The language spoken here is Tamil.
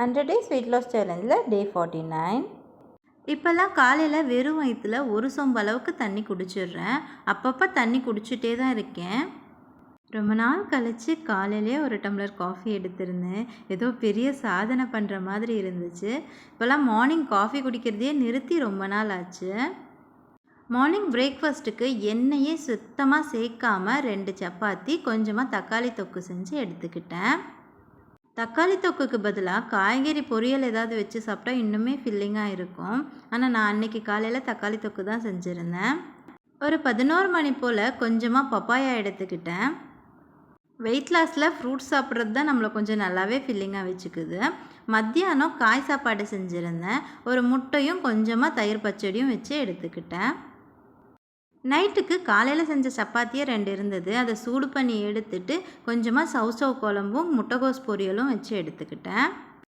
ஹண்ட்ரட் டேஸ் வெயிட் லாஸ் சேலஞ்சில் டே ஃபார்ட்டி நைன் இப்போல்லாம் காலையில் வெறும் வயிற்றுல ஒரு சொம்பு அளவுக்கு தண்ணி குடிச்சிடுறேன். அப்பப்போ தண்ணி குடிச்சிட்டே தான் இருக்கேன். ரொம்ப நாள் கழித்து காலையிலே ஒரு டம்ளர் காஃபி எடுத்திருந்தேன். ஏதோ பெரிய சாதனை பண்ணுற மாதிரி இருந்துச்சு. இப்போல்லாம் மார்னிங் காஃபி குடிக்கிறதையே நிறுத்தி ரொம்ப நாள் ஆச்சு. மார்னிங் பிரேக்ஃபாஸ்ட்டுக்கு எண்ணெயே சுத்தமாக சேர்க்காம ரெண்டு சப்பாத்தி கொஞ்சமாக தக்காளி தொக்கு செஞ்சு எடுத்துக்கிட்டேன். தக்காளி தொக்குக்கு பதிலாக காய்கறி பொரியல் ஏதாவது வச்சு சாப்பிட்டா இன்னுமே ஃபில்லிங்காக இருக்கும். ஆனால் நான் அன்னைக்கு காலையில் தக்காளி தொக்கு தான் செஞ்சுருந்தேன். ஒரு பதினோரு மணி போல் கொஞ்சமாக பப்பாயா எடுத்துக்கிட்டேன். வெயிட் லாஸில் ஃப்ரூட்ஸ் சாப்பிட்றது தான் நம்மளை கொஞ்சம் நல்லாவே ஃபில்லிங்காக வச்சுக்குது. மத்தியானம் காய் சாப்பாடு செஞ்சுருந்தேன். ஒரு முட்டையும் கொஞ்சமாக தயிர் பச்சடியும் வச்சு எடுத்துக்கிட்டேன். நைட்டுக்கு காலையில் செஞ்ச சப்பாத்தியே ரெண்டு இருந்தது. அதை சூடு பண்ணி எடுத்துட்டு கொஞ்சமாக சவ் குழம்பும் முட்டைகோஸ் பொரியலும் வச்சு எடுத்துக்கிட்டேன்.